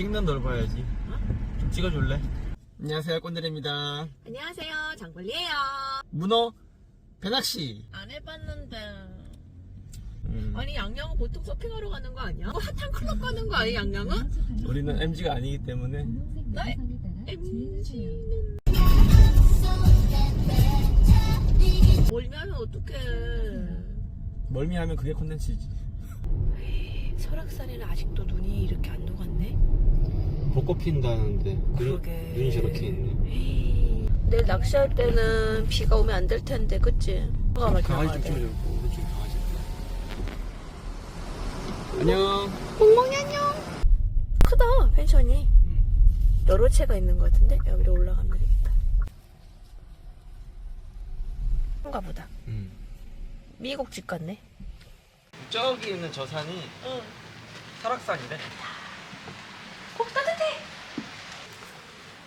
찍는 널 봐야지. 좀 찍어줄래? 안녕하세요, 꼰대입니다 안녕하세요, 장벌리예요. 문어 배낚시. 안 해봤는데. 음, 아니 양양은 보통 서핑하러 가는 거 아니야? 뭐 핫한 클럽 가는 거 아니야 양양은? 우리는 MG가 아니기 때문에 네. MG는 멀미하면 어떡해. 멀미하면 그게 콘텐츠지. 설악산에는 아직도 눈이 이렇게 안 녹았네. 벚꽃 핀다는데 그러게. 눈이 저렇게 있네. 에이, 내일 낚시할 때는 비가 오면 안 될 텐데, 그치? 강아지 좀 오른쪽 강아지. 안녕. 멍멍이 안녕. 크다 펜션이. 여러 채가 있는 것 같은데 여기로 올라가면 되겠다. 그런가 보다. 음. 미국 집 같네. 저기 있는 저 산이 응. 설악산이래. 꼭 따뜻해.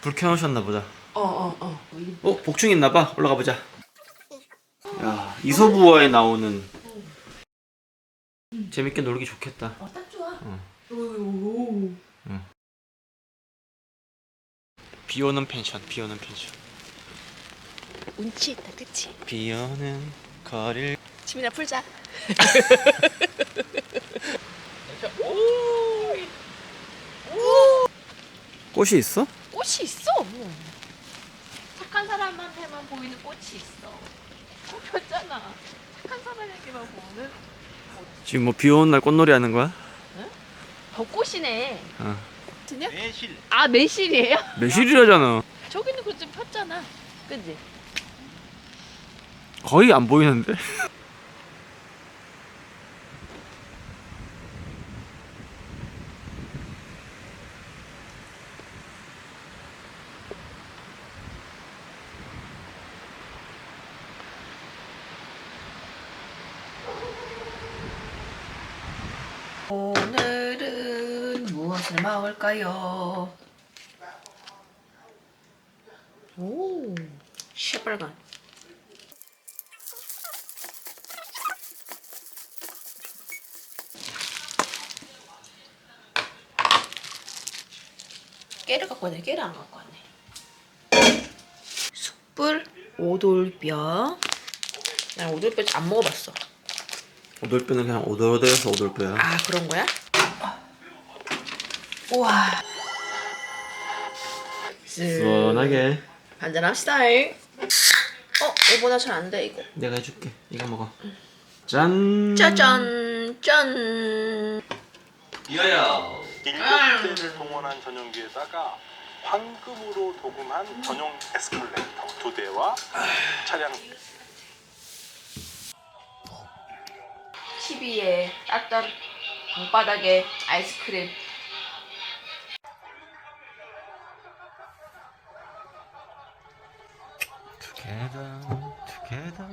불 켜놓으셨나 보다. 어어 어. 어 복층 있나 봐. 올라가 보자. 야 이소부어에 나오는 재밌게 놀기 좋겠다. 어, 딱 좋아. 응. 오. 비 오는 펜션, 비 오는 펜션. 운치 있다, 그치? 비 오는 거리를. 지민아 풀자. 꽃이 있어? 꽃이 있어. 착한 사람한테만 보이는 꽃이 있어. 꽃 폈잖아. 착한 사람에게만 보는 지금 뭐 비 오는 날 꽃놀이 하는 거야? 벚꽃이네. 어. 드냐? 매실. 아 매실이에요? 매실이라잖아. 저기는 그좀 폈잖아. 그지? 거의 안 보이는데? 오늘은 무엇을 먹을까요? 오, 시뻘건. 깨를 갖고 왔네. 깨를 안 갖고 왔네. 숯불 오돌뼈. 난 오돌뼈 안 먹어봤어. 오돌뼈는 그냥 오돌오돌해서 오돌뼈야. 아 그런 거야? 우와 시원하게. 한잔합시다 어? 이거보다 잘 안 돼 이거 내가 해줄게. 이거 먹어. 짠. 짜잔 짠 이하야. 일곱 대를 동원한 전용기에다가 황금으로 도금한 전용 에스컬레이터 두 대와 차량 TV에 땄던 방바닥에 아이스크림 Together, together.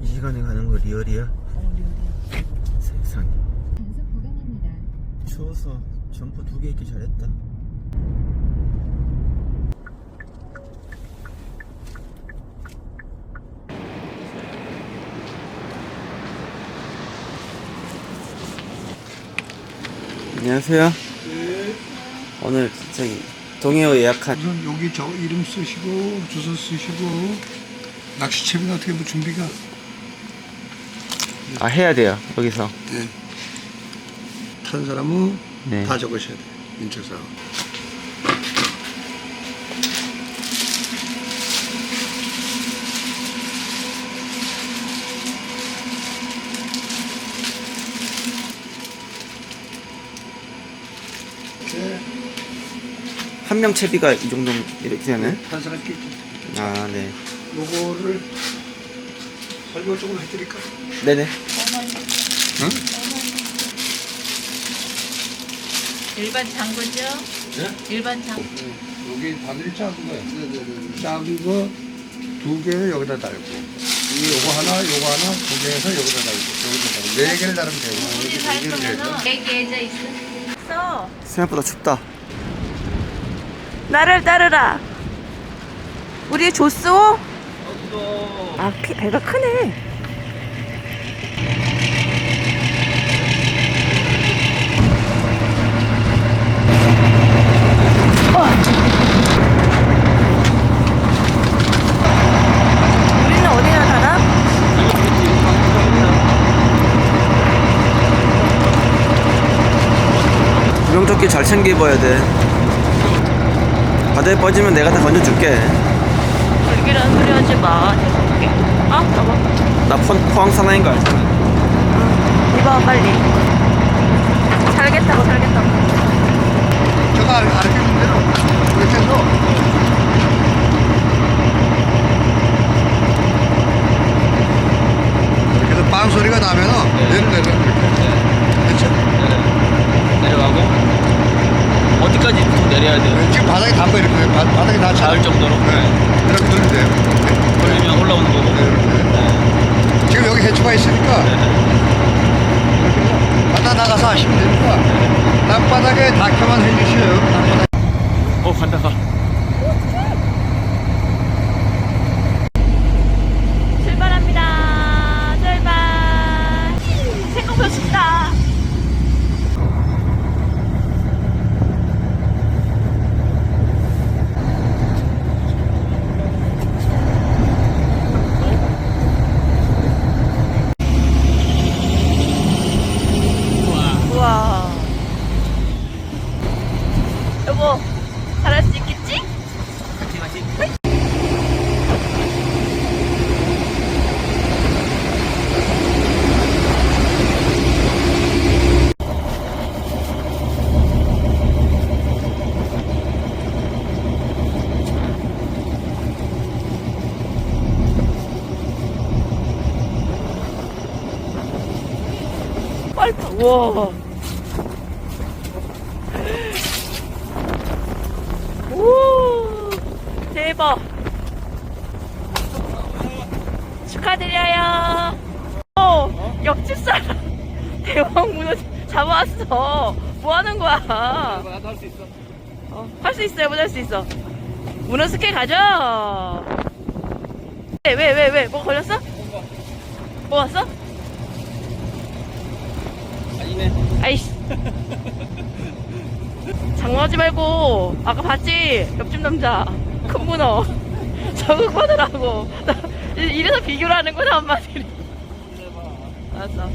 이 시간에 가는 거 리얼이야? 세상에. 단속 구간입니다. 추워서 점퍼 두개 입기 잘했다. 안녕하세요. 오늘 저기 동해어 예약한 우선 여기 저 이름 쓰시고 주소 쓰시고 낚시채비는 어떻게 뭐 준비가 아 해야 돼요 여기서. 네. 타는 사람은 네. 다 적으셔야 돼 인적사항 한명 채비가 이 정도 이렇게 되네. 한 사람 끼아 네. 요거를 설명 조금 해드릴까? 네네. 일반 장군죠? 네? 일반 장 여기 바늘이 작은 거예요 네네네 작은 거 두개 여기다 달고 이 요거 하나 요거 하나 두개 해서 여기다 달고 여기다 달고 네 개를 달으면 되고 네 개를 해서 얘기해져 있어 생각보다 춥다. 나를 따르라. 우리 조쏘? 아, 피, 배가 크네. 잘 챙겨 입어야 돼. 바다에 빠지면 내가 다 건져줄게. 불길한 소리 하지 마. 죄송하게. 아, 봐봐. 나 포, 포항 사나인 거 알잖아. 입어, 빨리. 살겠다고, 살겠다고. 제가 알- 알려준 대로 이렇게 해서 이렇게 해서 빵 소리가 나면은 내려 내려 이렇게 됐죠? 내려가고 어디까지 더 내려야 돼요? 지금 바닥에 담가 이렇게 바, 바닥에 다 닿을 정도로? 네. 이렇게 돌리면 돼요 이렇게. 돌리면 올라오는 거고. 네, 이렇게. 지금 여기 해초가 있으니까 해서 바다 나가서 하시면 되니까 땅바닥에 닿게만 해주셔요. 어 간다 가. 출발합니다. 출발. 생각보다 춥다. 우와. 여보, 잘할 수 있겠지? 빨리 타. 우와. 오, 대박. 축하드려요. 어, 옆집 사람 대왕 문어 잡아왔어. 뭐 하는 거야? 나도 할 수 있어. 어, 할 수 있어요, 못할 수 있어. 문어 스케 가져. 왜, 왜, 왜, 왜? 뭐 걸렸어? 뭐 왔어? 아이씨. 장난하지 말고. 아까 봤지? 옆집 남자. 큰 문어. 적응 나 이- 이래서 비교를 하는구나 엄마들이 알았어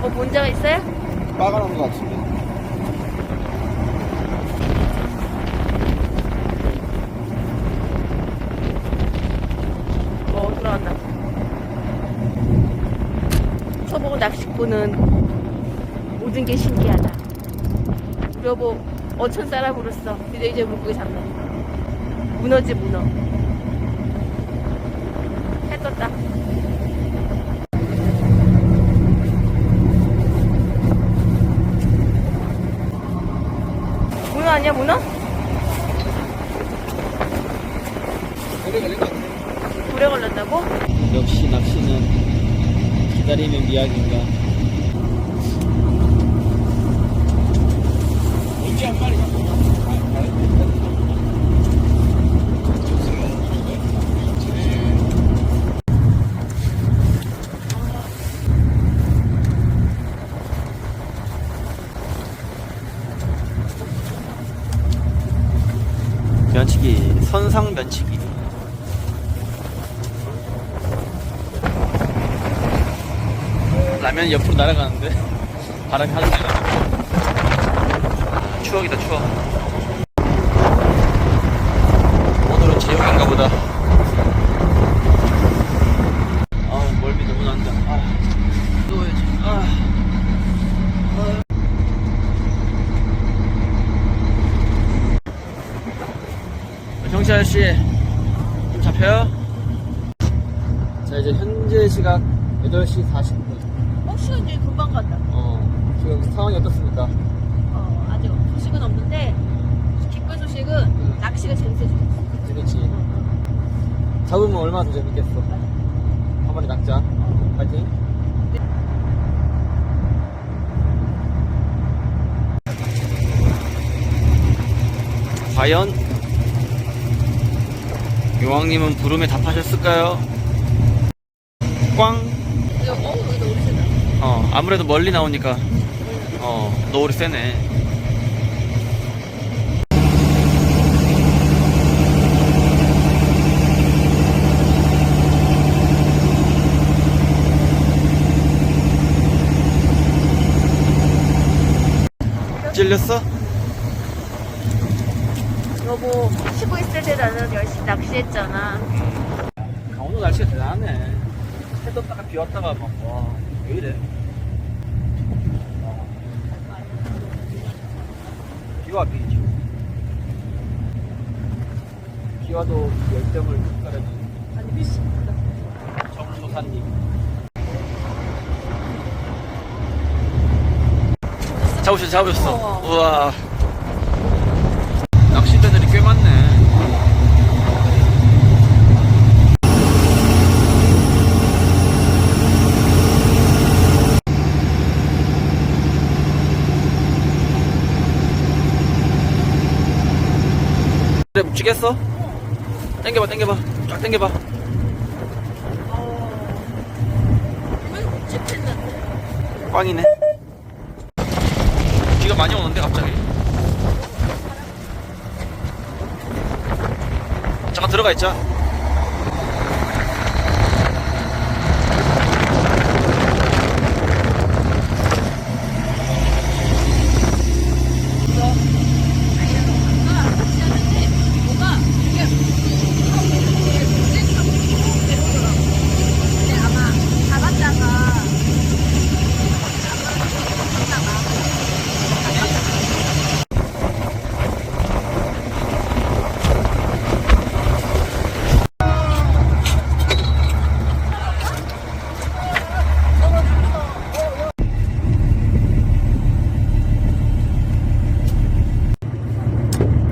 뭐 문제가 있어요? 빠가는 거 같은데. 어 돌아왔다 서보고 낚시꾼은 모든 게 신기하다 여보 어천 사람으로서 드디어 이제 물고기 잡네 문어지 문어 해 떴다 문어 아니야 문어? 오래 걸렸다고? 역시 낚시는 기다리면 미약인가. 면치기 선상 면치기 라면 옆으로 날아가는데 바람이 하도 세가 추억이다 추억. 오늘은 제육인가 보다. 아 멀미 너무 난다. 아. 누워야지 아. 경치 아저씨 좀 잡혀요? 자 이제 현재 시각 8시 40분 어 시간 이제 금방 간다 어 지금 상황이 어떻습니까? 어, 아직 소식은 없는데 깊, 지금 낚시가 제일 세지. 재밌지. 잡으면 얼마나 더 재밌겠어. 한 마리 낚자. 파이팅. 과연 용왕님은 부름에 답하셨을까요? 꽝. 이거 어 여기도 우리 세다. 어 아무래도 멀리 나오니까 어 노을이 세네. 찔렸어? 여보 쉬고 있을 때 나는 열심히 낚시했잖아. 강원도 날씨가 대단하네. 해 떴다가 비 왔다가 막, 와, 왜 이래? 비와 비, 지금. 비 와도 열정을 끝까지. 아니 미씨. 정소사님. 잡으셨어 잡으셨어. 어. 우와. 낚싯대들이 꽤 많네. 그래 묵직했어? 당겨봐 당겨봐 쫙 당겨봐. 꽝이네 비가 많이 오는데 갑자기 잠깐 들어가 있자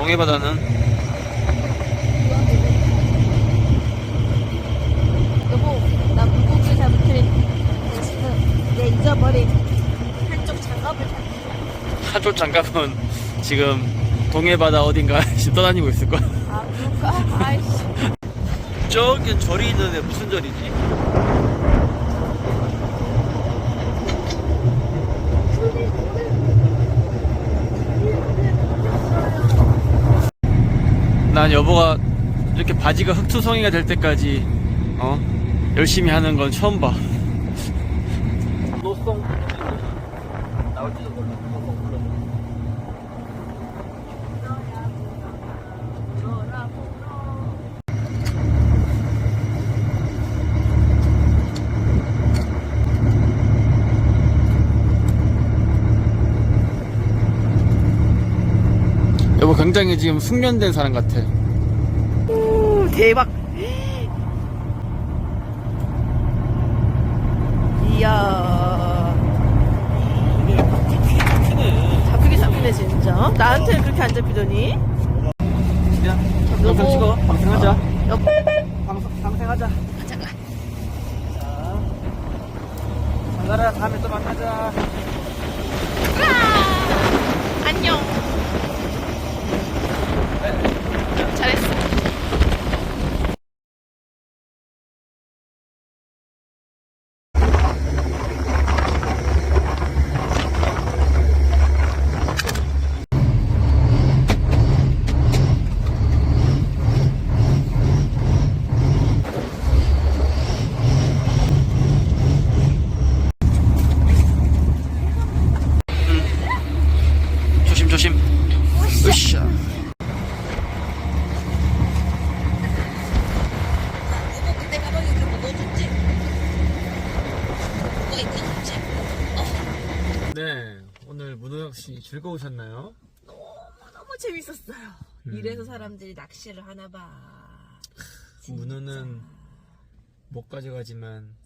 동해바다는 여보 나 물고기 잡을 대신은 내 잊어버린 한쪽 장갑을 잡 한쪽 장갑은 지금 동해바다 어딘가 지금 떠다니고 있을 거야 아 그럴까? 아이씨 저긴 절이 있는데 무슨 절이지? 난 여보가 이렇게 바지가 흑투성이가 될 때까지 어 열심히 하는 건 처음 봐. 노송 나올지도 몰라. 노송 불러. 여보 굉장히 지금 숙련된 사람 같아. 오 대박 이야 잡히게 잡히네 진짜 나한테는 그렇게 안 잡히더니 야. 영상 찍어. 방생하자. 여보 방, 방생하자. 잠깐 자. 장가라, 다음에 또 만나자. 안녕 잘했어 씨 즐거우셨나요? 너무 재밌었어요. 이래서 사람들이 낚시를 하나 봐. 진짜. 문호는 못 가져가지만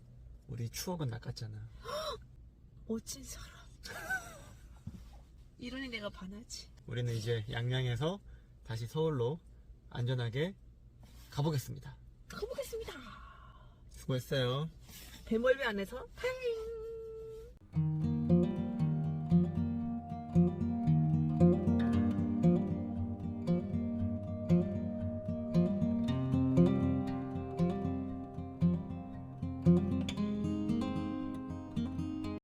우리 추억은 낚았잖아. 멋진 사람. 이러니 내가 반하지. 우리는 이제 양양에서 다시 서울로 안전하게 가보겠습니다. 가보겠습니다. 수고했어요. 배멀미 안에서 타임.